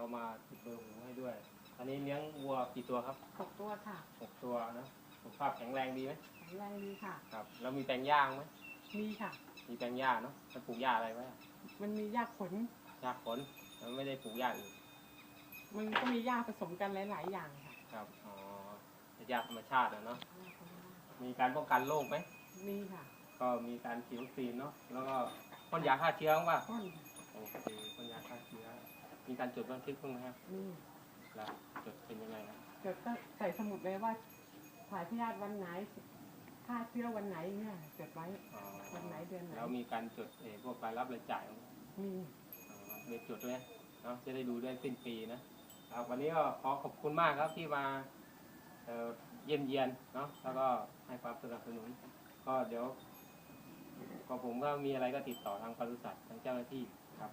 เขามาติดเบอร์หูให้ด้วย อันนี้เลี้ยงวัวกี่ตัวครับหกตัวค่ะหกตัวนะสุขภาพแข็งแรงดีไหมแข็งแรงดีค่ะ ครับ แล้วมีแปลงหญ้าไหมมีค่ะ มีแปลงหญ้าเนาะแล้วปลูกหญ้าอะไรไว้อะมันมีหญ้าขน หญ้าขนแล้วไม่ได้ปลูกหญ้าอื่นมันก็มีหญ้าผสมกันหลาย ๆ อย่างค่ะครับ อ๋อเป็นหญ้าธรรมชาติอะเนาะ มีการป้องกันโรคไหม มีค่ะ ก็มีการฉีดวัคซีนเนาะ แล้วก็พ่นยาฆ่าเชื้อบ้างป่ะต้นโอเคพ่นยาฆ่าเชื้อ มีการจดบันทึกบ้างไหมครับมีแล้วจดเป็นยังไงครับเดี๋ยวก็ใส่สมุดเลยว่าถ่ายพยาธิวันไหนฆ่าเชื้อวันไหนเนี่ยจดไว้ อ๋อวันไหนเดือนไหน แล้วมีการจดเออพวกรายรับรายจ่ายบ้างไหม มีอ๋อเรียนจดด้วยนะเนาะจะได้ดูด้วยสิ้นปีนะครับวันนี้ก็ขอขอบคุณมากครับที่มาเอ่อเยี่ยมเยียนเนาะแล้วก็ให้ความสนับสนุน ก็เดี๋ยวก็ผมก็มีอะไรก็ติดต่อทางปศุสัตว์ทางเจ้าหน้าที่ครับ